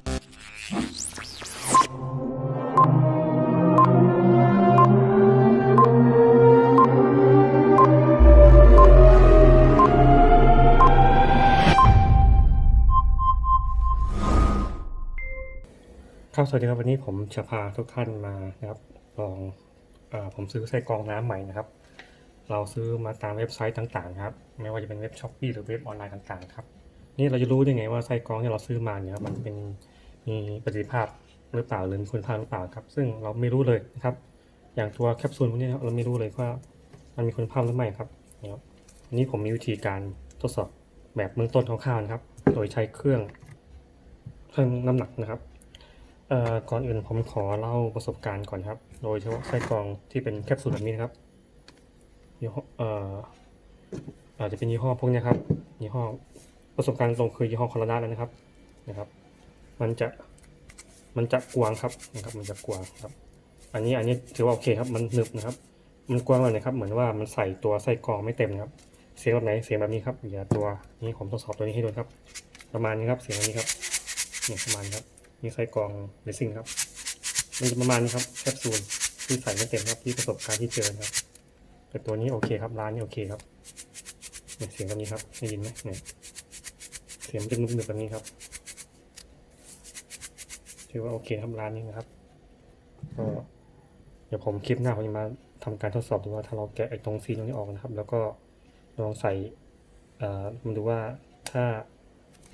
ครับสวัสดีครับวันนี้ผมจะพาทุกท่านมานะครับลองอผมซื้อไส้กรองน้ำใหม่นะครับ เราซื้อมาตามเว็บไซต์ต่างๆครับ ไม่ว่าจะเป็นเว็บช้อปปีหรือเว็บออนไลน์ต่างๆครับ นี่เราจะรู้ได้ไงว่าไส้กรองที่เราซื้อมาเนี่ยมันเป็น มีประสิทธิภาพหรือเปล่าหรือมีคุณภาพหรือเปล่าครับ ซึ่งเราไม่รู้เลยนะครับ อย่างตัวแคปซูลพวกนี้เราไม่รู้เลยว่ามันมีคุณภาพหรือไม่ครับนะครับอันนี้ผมมีวิธีการทดสอบแบบเบื้องต้นคร่าวๆนะครับ โดยใช้เครื่องเครื่องน้ำหนักนะครับก่อนอื่นผมขอเล่าประสบการณ์ก่อนครับ โดยเฉพาะไส้กรองที่เป็นแคปซูลแบบนี้นะครับยี่ห้อเอ่ออาจจะเป็นยี่ห้อพวกนี้ครับยี่ห้อประสบการณ์ตรงคือยี่ห้อคอร์นาแล้วนะครับนะครับ มันจะมันจะกวางครับนะครับ มันจะกวางครับ อันนี้อันนี้ถือว่าโอเคครับ มันหนึบนะครับ มันกวางเลยนะครับ เหมือนว่ามันใส่ตัวไส้กรองไม่เต็มนะครับ เสียงแบบไหนเสียงแบบนี้ครับอย่าตัวนี้ผมทดสอบตัวนี้ให้ดูครับ ประมาณนี้ครับ เสียงแบบนี้ครับนี่ประมาณนี้ครับนี่ไส้กรองเรซิ่งครับ มันจะประมาณนี้ครับแคปซูลที่ใส่ไม่เต็มครับที่ประสบการณ์ที่เจอครับ แต่ตัวนี้โอเคครับร้านนี้โอเคครับเนี่ยเสียงแบบนี้ครับได้ยินไหมเนี่ยเสียงมันจะนุ่มๆแบบนี้ครับ ถือว่าโอเคครับร้านนี้นะครับก็เดี๋ยวผมคลิปหน้าผมจะมาทำการทดสอบดูว่าถ้าเราแกะไอ้ตรงซีนตรงนี้ออกนะครับ แล้วก็ลองใส่เอ่อมาดูว่าถ้า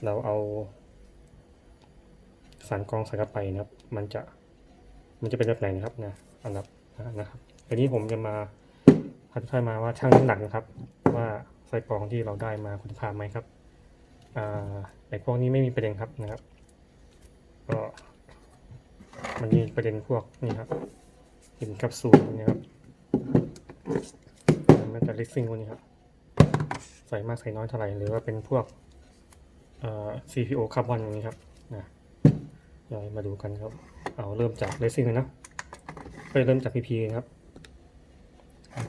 เราเอาสารกรองใส่เข้าไปนะครับ มันจะมันจะเป็นแบบไหนนะครับนะอันดับนะครับทีนี้ผมจะมาพาทุกท่านมาว่าช่างน้ำหนักนะครับ ว่าไส้กรองที่เราได้มาคุณภาพไหมครับอ่าไอ้พวกนี้ไม่มีประเด็นครับนะครับ ก็ มันมีประเด็นพวกนี่ครับเป็นแคปซูลนี่ครับแม้แต่ลิฟฟิงพวกนี้ครับ ใส่มากใส่น้อยเท่าไหร่หรือว่าเป็นพวกเอ่อ CPO คาร์บอนอย่างนี้ครับนะเดี๋ยวมาดูกันครับ เอาเริ่มจากเลสซิ่งเลยนะไปเริ่มจาก PP ครับ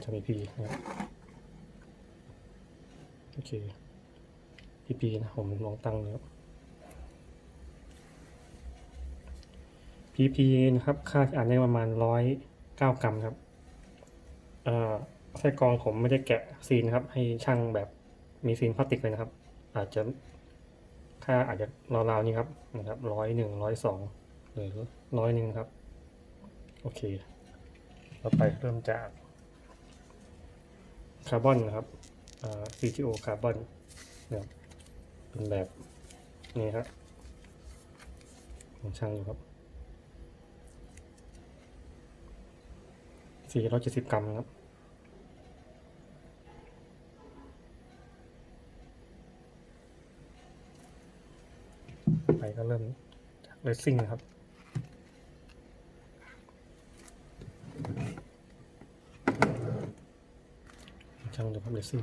จาก PP นะครับโอเค PP นะผมลองตั้งเลยครับ PP นะครับ ค่าที่อ่านได้ประมาณร้อยเก้ากรัมครับไส้กรองผมไม่ได้แกะซีนครับ ให้ช่างแบบมีซีนพลาสติกเลยนะครับ อาจจะค่าอาจจะราวๆนี้ครับนะครับร้อยหนึ่งร้อยสองหรือร้อยหนึ่งครับ โอเคต่อไปเริ่มจากคาร์บอนนะครับอ่า CTO คาร์บอนเนี่ยเป็นแบบนี้ครับของช่างอยู่ครับ สี่ร้อยเจ็ดสิบกรัมครับไปก็เริ่มจากเลสซิ่งนะครับช่างดูครับเลสซิ่ง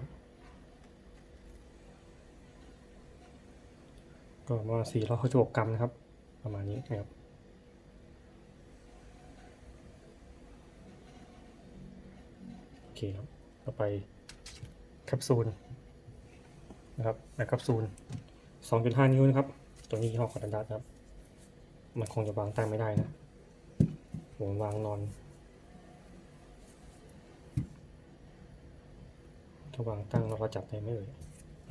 ก็ประมาณสี่ร้อยหกสิบกรัมนะครับ ประมาณนี้นะครับ โอ เคครับต่อไปแคปซูลนะครับแบบแคปซูล 2.5 นิ้วนะครับ ตัวนี้ยี่ห้อคอร์ดันดัสครับ มันคงจะวางตั้งไม่ได้นะผมวางนอน ถ้าวางตั้งเราก็จับได้ไหมเอ่ย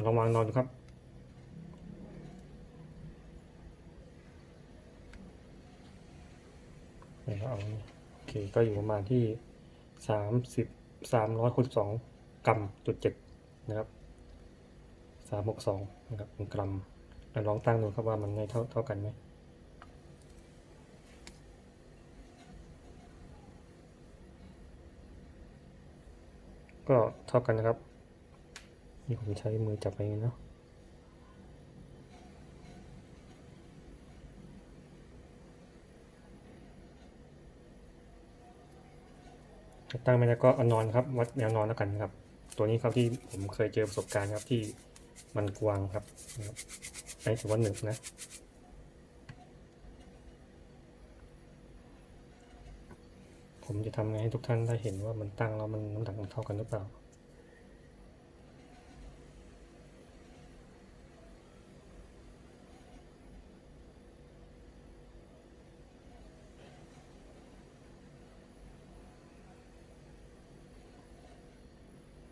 ลองวางนอนดูครับนี่ครับเอาโอเคก็อยู่ประมาณที่สามสิบ สามร้อยคูณสองกรัมจุดเจ็ดนะครับสามหกสองนะครับเป็นกรัมอะลองตั้งดูครับว่ามันได้เท่าเท่ากันไหมก็เท่ากันนะครับนี่ผมใช้มือจับไปเนาะ ตั้งไปแล้วก็เอานอนครับ วัดแนวนอนแล้วกันครับ ตัวนี้ครับที่ผมเคยเจอประสบการณ์ครับที่มันกวางครับนะครับอันนี้ถือว่าหนึ่งนะผมจะทำไงให้ทุกท่านได้เห็นว่ามันตั้งแล้วมันน้ำหนักมันเท่ากันหรือเปล่า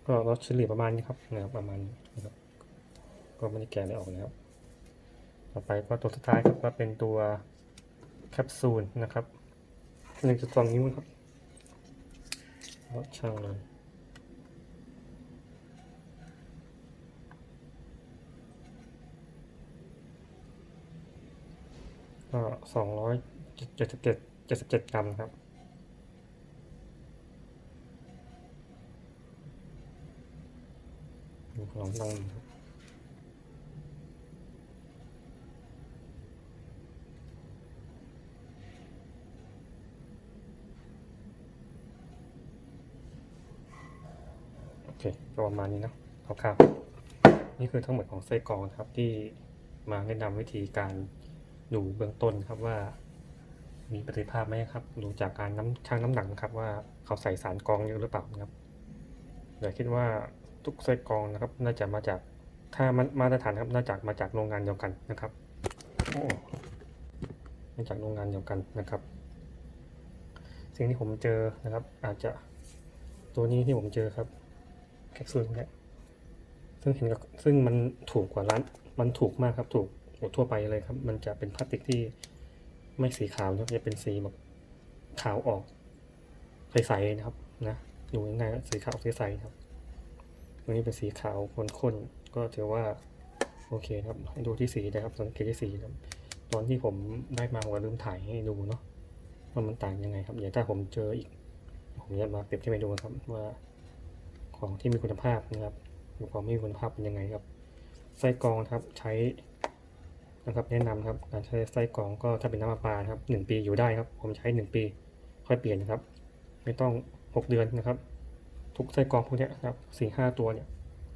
ก็รสเฉลี่ยประมาณนี้ครับนะครับ ประมาณนี้นะครับ ก็ไม่ได้แกะอะไรออกนะครับ ต่อไปก็ตัวสุดท้ายครับก็เป็นตัวแคปซูลนะครับหนึ่งจุดสองนิ้วครับแล้วช่างเลยก็สองร้อยเจ็ดสิบเจ็ดเจ็ดสิบเจ็ดกรัมครับ ลองลองโอเคประมาณนี้นะคร่าวๆนี่คือทั้งหมดของไส้กรองครับที่มาแนะนำวิธีการดูเบื้องต้นครับว่า มีประสิทธิภาพไหมครับดูจากการน้ำชั่งน้ำหนักครับว่าเขาใส่สารกรองเยอะหรือเปล่านะครับเดี๋ยวคิดว่า ทุกไส้กรองนะครับ น่าจะมาจากถ้ามันมาตรฐานครับน่าจะมาจากโรงงานเดียวกันนะครับโอ้มาจากโรงงานเดียวกันนะครับ สิ่งที่ผมเจอนะครับ อาจจะตัวนี้ที่ผมเจอครับแคปซูลเนี่ยซึ่งเห็นกับซึ่งมันถูกกว่าร้านมันถูกมากครับ ถูกกว่าทั่วไปเลยครับ มันจะเป็นพลาสติกที่ไม่สีขาวนะจะเป็นสีแบบขาวออกใสๆนะครับนะดูง่ายๆสีขาวใสๆครับ ตรงนี้เป็นสีขาวข้นๆ ก็ถือว่าโอเคครับ ให้ดูที่สีนะครับ สังเกตที่สีนะครับ ตอนที่ผมได้มาผมก็ลืมถ่ายให้ดูเนาะว่ามันต่างยังไงครับ เดี๋ยวถ้าผมเจออีก ผมจะมาเปรียบเทียบให้ดูครับว่าของที่มีคุณภาพนะครับกับของไม่มีคุณภาพเป็นยังไงครับ ไส้กรองครับใช้นะครับแนะนำครับการใช้ไส้กรองก็ถ้าเป็นน้ำประปาครับหนึ่งปีอยู่ได้ครับ ผมใช้หนึ่งปีค่อยเปลี่ยนนะครับ ไม่ต้องหกเดือนนะครับ ทุกไส้กรองพวกนี้ครับสี่ห้าตัวเนี่ย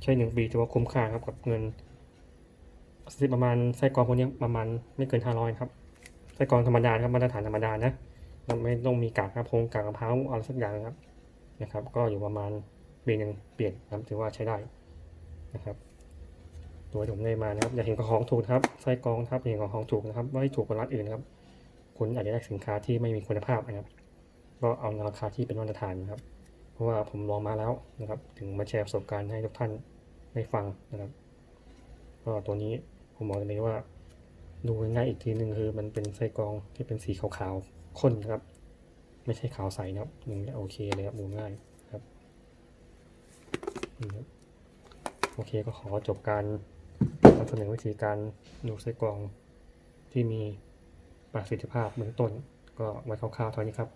ใช้หนึ่งปีถือว่าคุ้มค่าครับกับเงินสิประมาณไส้กรองพวกนี้ประมาณไม่เกินห้าร้อยครับไส้กรองธรรมดาครับมาตรฐานธรรมดานะมันไม่ต้องมีกากมะพงกากมะเพร้าอะไรสักอย่างนะครับนะครับ ก็อยู่ประมาณปีหนึ่งเปลี่ยนครับถือว่าใช้ได้นะครับตัวผมได้มานะครับอย่าเห็นของถูกครับไส้กรองครับเห็นของถูกนะครับว่าถูกกว่าร้านอื่นครับคุณอาจจะได้สินค้าที่ไม่มีคุณภาพนะครับ ก็เอาราคาที่เป็นมาตรฐานนะครับ เพราะว่าผมลองมาแล้วนะครับ ถึงมาแชร์ประสบการณ์ให้ทุกท่านได้ฟังนะครับก็ตัวนี้ผมบอกเลยว่า ดูง่ายอีกทีหนึ่งคือมันเป็นไส้กรองที่เป็นสีขาวๆข้นนะครับ ไม่ใช่ขาวใสนะครับอย่างนี้โอเคเลยครับดูง่ายครับนี่ครับโอเคก็ขอจบการนำเสนอวิธีการดูไส้กรองที่มีประสิทธิภาพเบื้องต้น ก็ไว้คร่าวๆเท่านี้ครับ